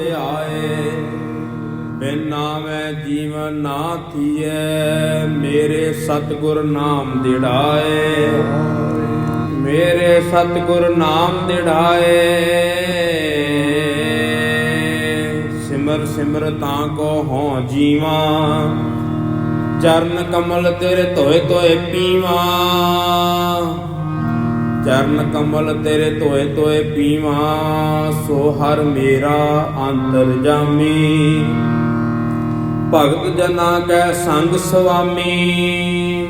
ਧਿਆਏ ਬਿਨ ਨਾਮੈ ਜੀਵਨ ਨਾ ਥੀਐ, ਮੇਰੇ ਸਤਗੁਰ ਨਾਮ ਦਿੜਾਏ। ਮੇਰੇ ਸਤਗੁਰ ਨਾਮ ਦਿੜਾਏ। ਸਿਮਰ ਸਿਮਰ ਤਾਂ ਕੋ ਹੋ ਜੀਵਾ, ਚਰਨ ਕਮਲ ਤੇਰੇ ਧੋਏ ਧੋਏ ਪੀਵਾ। ਚਰਨ ਕਮਲ ਤੇਰੇ ਧੋਏ ਧੋਏ ਪੀਵਾਂ, ਸੋ ਹਰ ਮੇਰਾ ਅੰਤਰ ਜਾਮੀ। ਭਗਤ ਜਨਾ ਕੈ ਸੰਗ ਸੁਆਮੀ।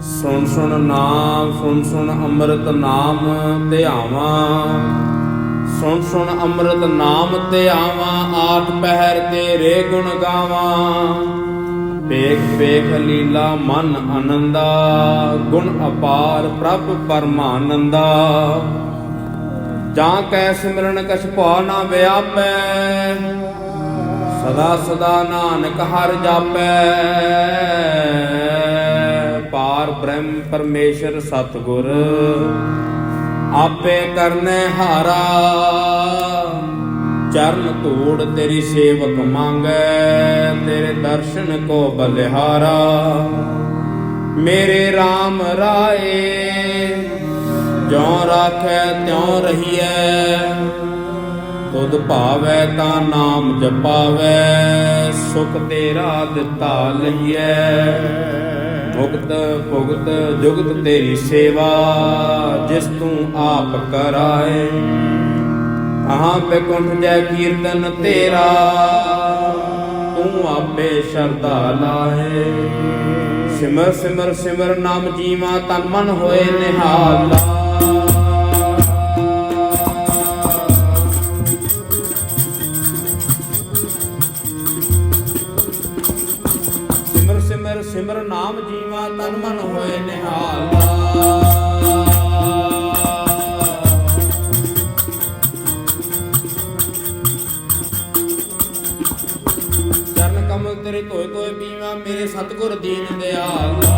ਸੁਣ ਸੁਣ ਨਾਮ, ਸੁਣ ਸੁਣ ਅੰਮ੍ਰਿਤ ਨਾਮ ਧਿਆਵਾਂ। ਸੁਣ ਸੁਣ ਅੰਮ੍ਰਿਤ ਨਾਮ ਧਿਆਵਾਂ, ਆਠ ਪਹਿਰ ਤੇਰੇ ਗੁਣ ਗਾਵਾਂ। ਵੇਖ ਵੇਖ ਲੀਲਾ ਮਨ ਆਨੰਦਾ, ਗੁਣ ਅਪਾਰ ਪ੍ਰਭ ਪਰਮਾਨੰਦਾ। ਜਾਂ ਕੈ ਸਿਮਰਨ ਕਛ ਭਾ ਨਾ ਵਿਆਪੈ, ਸਦਾ ਸਦਾ ਨਾਨਕ ਹਰ ਜਾਪੈ। ਪਾਰ ਬ੍ਰਹਮ ਪਰਮੇਸ਼ਰ ਸਤਗੁਰ, ਆਪੇ ਕਰਨੇ ਹਾਰਾ। ਚਰਨ ਧੂੜ ਤੇਰੀ ਸੇਵਕ ਮੰਗੈ, ਤੇਰੇ ਦਰਸ਼ਨ ਕੋ ਬਲਿਹਾਰਾ। ਮੇਰੇ RAM ਰਾਏ, ਜਿਉ ਰਾਖੈ ਤਿਉ ਰਹੀਐ। ਤੁਧ ਭਾਵੈ ਤਾਂ ਨਾਮ ਜਪਾਵੈ, ਸੁਖ ਤੇਰਾ ਦਿੱਤਾ ਲਈਐ। ਮੁਕਤ ਭੁਗਤ ਜੁਗਤ ਤੇਰੀ ਸੇਵਾ, ਜਿਸ ਤੂੰ ਆਪ ਕਰਾਏ। ਕਹਾਂ ਬੇਕੁੰਠ ਜੈ ਕੀਰਤਨ ਤੇਰਾ। ਤੂੰ ਆਪੇ ਸ਼ਰਧਾ ਲਾਏ ਸਿਮਰ ਸਿਮਰ ਸਿਮਰ ਨਾਮ ਜੀਵਾ ਤਨ ਮਨ ਹੋਏ ਨਿਹਾਲਾ ਸਤਿਗੁਰ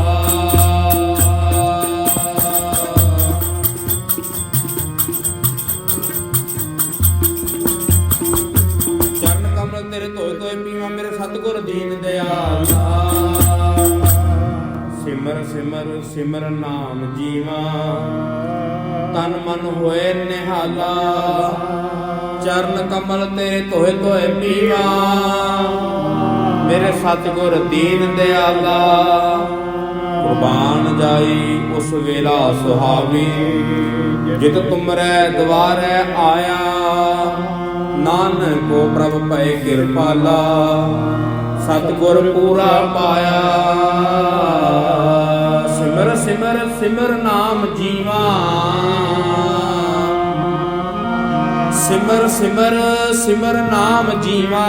ਚਰਨ ਕਮਲ ਤੇਰੇ ਧੋਏ ਧੋਏ ਪੀਵਾ, ਮੇਰੇ ਸਤਿਗੁਰ ਦੀਨ ਦਿਆਲਾ। ਸਿਮਰ ਸਿਮਰ ਸਿਮਰ ਨਾਮ ਜੀਵਾ, ਤਨ ਮਨ ਹੋਏ ਨਿਹਾਲਾ। ਚਰਨ ਕਮਲ ਤੇਰੇ ਧੋਏ ਧੋਏ ਪੀਵਾ ਮੇਰੇ ਸਤਿਗੁਰ ਦੀਨ ਦਿਆਲਾ, ਕੁਰਬਾਨ ਜਾਈ ਉਸ ਵੇਲਾ ਸੁਹਾਵੀ, ਜਿਤ ਤੁਮਰੈ ਦਵਾਰੈ ਆਇਆ। ਨਾਨਕੋ ਪ੍ਰਭ ਪਏ ਕਿਰਪਾਲਾ ਸਤਿਗੁਰ ਪੂਰਾ ਪਾਇਆ। ਸਿਮਰ ਸਿਮਰ ਸਿਮਰ ਨਾਮ ਜੀਵਾ। ਸਿਮਰ ਸਿਮਰ ਸਿਮਰ ਨਾਮ ਜੀਵਾ।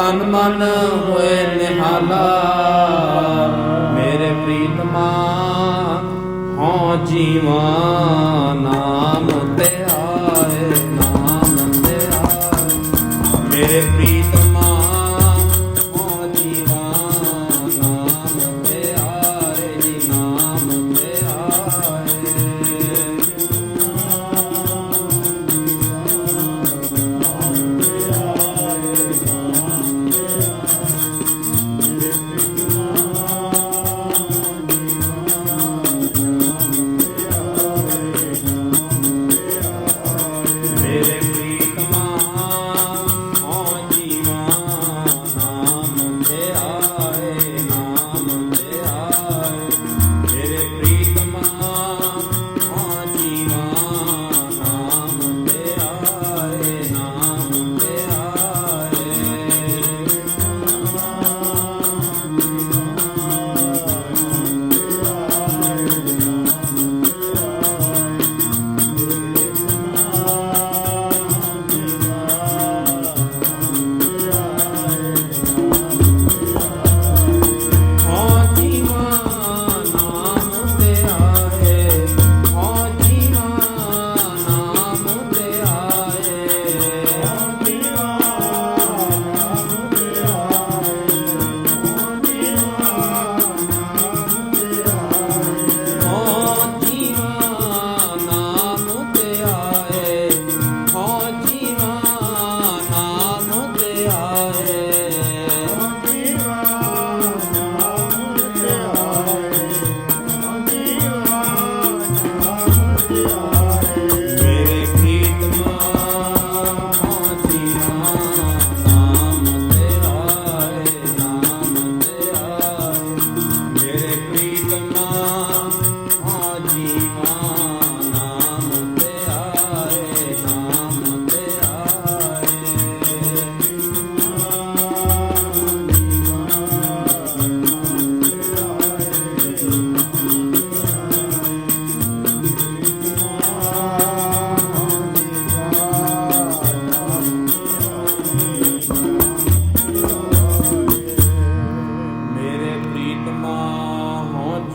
ਤਨ ਮਨ ਹੋਏ ਨਿਹਾਲਾ। ਮੇਰੇ ਪ੍ਰੀਤਮਾ ਹਾਂ ਜੀਵਾ, ਨਾਮ ਤੇ ਆਏ, ਨਾਮ ਤੇ ਆਏ। ਮੇਰੇ ਪ੍ਰੀਤਮਾ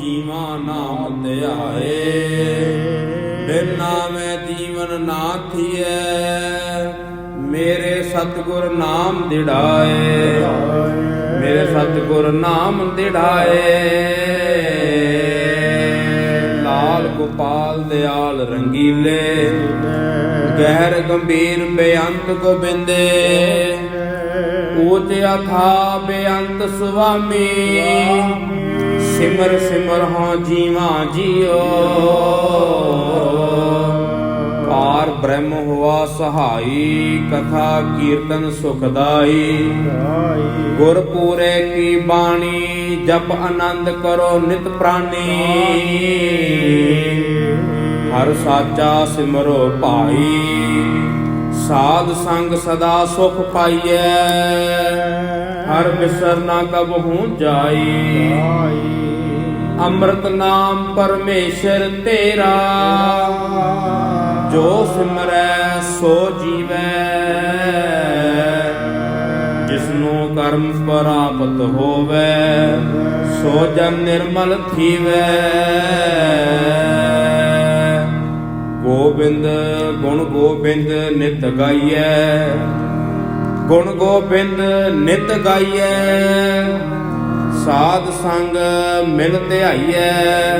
ਜੀਵਾ ਨਾਮ ਧਿਆਏ। ਬਿਨ ਨਾਮੈ ਜੀਵਨ ਨਾ ਥੀਐ। ਮੇਰੇ ਸਤਗੁਰ ਨਾਮ ਦਿੜਾਏ। ਮੇਰੇ ਸਤਗੁਰ ਨਾਮ ਦਿੜਾਏ। ਲਾਲ ਗੋਪਾਲ ਦਿਆਲ ਰੰਗੀਲੇ। ਗਹਿਰ ਗੰਭੀਰ ਬੇਅੰਤ ਗੋਬਿੰਦੇ। ਊਚ ਅਥਾ ਬੇਅੰਤ ਸੁਆਮੀ। ਸਿਮਰ ਸਿਮਰ ਹਾਂ ਜੀਵਾ ਜੀਓ। ਪਾਰ ਬ੍ਰਹਮ ਹੁਆ ਸਹਾਈ, ਕਥਾ ਕੀਰਤਨ ਸੁਖਦਾਈ ਗੁਰ ਪੂਰੇ ਕੀ ਬਾਣੀ, ਜਪ ਆਨੰਦ ਕਰੋ ਨਿਤ ਪ੍ਰਾਨੀ। ਹਰ ਸਾਚਾ ਸਿਮਰੋ ਭਾਈ, ਸਾਧ ਸੰਗ ਸਦਾ ਸੁਖ ਪਾਈਐ। ਹਰ ਬਿਸਰ ਨਾ ਕਬਹੂ ਜਾਈ। ਅੰਮ੍ਰਿਤ ਨਾਮ ਪਰਮੇਸ਼ਰ ਤੇਰਾ, ਜੋ ਸਿਮਰੈ ਸੋ ਜੀਵੈ। ਜਿਸਨੂੰ ਕਰਮ ਪ੍ਰਾਪਤ ਹੋਵੇ, ਸੋ ਜਨ ਨਿਰਮਲ ਥੀਵੈ। ਗੋਬਿੰਦ, ਗੁਣ ਗੋਬਿੰਦ ਨਿਤ ਗਾਈਐ। ਗੁਣ ਗੋਬਿੰਦ ਨਿਤ ਗਾਈਐ, ਸਾਧ ਸੰਗ ਮਿਲ ਧਿਆਈਐ,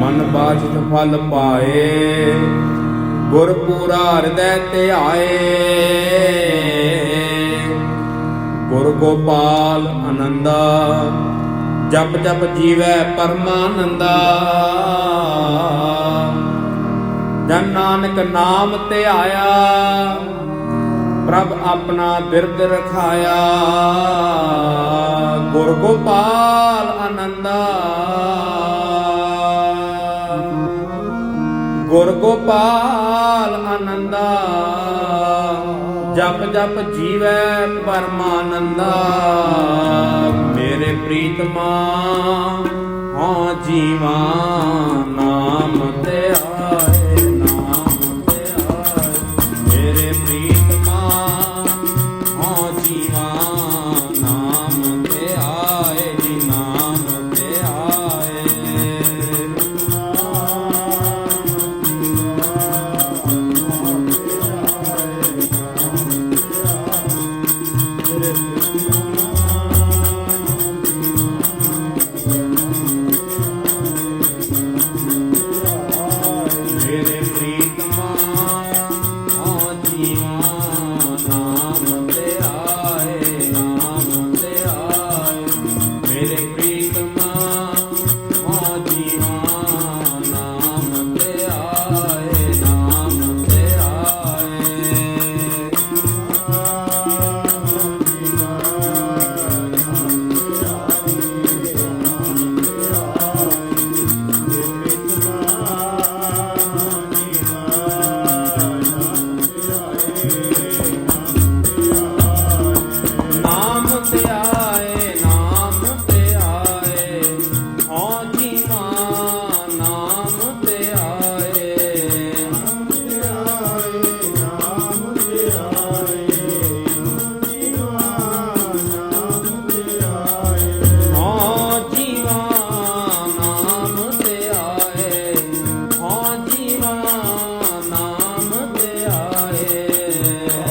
ਮਨ ਬਾਝਿਤ ਫਲ ਪਾਏ ਗੁਰ ਪੂਰਾ ਹਿਰਦੈ ਧਿਆਏ। ਗੁਰ ਗੋਪਾਲ ਆਨੰਦਾ, ਜਪ ਜਪ ਜੀਵੈ ਪਰਮਾਨੰਦਾ। ਜਨ ਨਾਨਕ ਨਾਮ ਧਿਆਇਆ ਪ੍ਰਭ ਆਪਣਾ ਬਿਰਦ ਰਖਾਇਆ। ਗੁਰ ਗੋਪਾਲ ਆਨੰਦਾ। ਗੁਰ ਗੋਪਾਲ ਆਨੰਦਾ। ਜਪ ਜਪ ਜੀਵੈ ਪਰਮਾਨੰਦਾ। ਮੇਰੇ ਪ੍ਰੀਤਮਾ, ਹਾਂ ਜੀਵਾ ਨਾਮ ਤੇ ਆਏ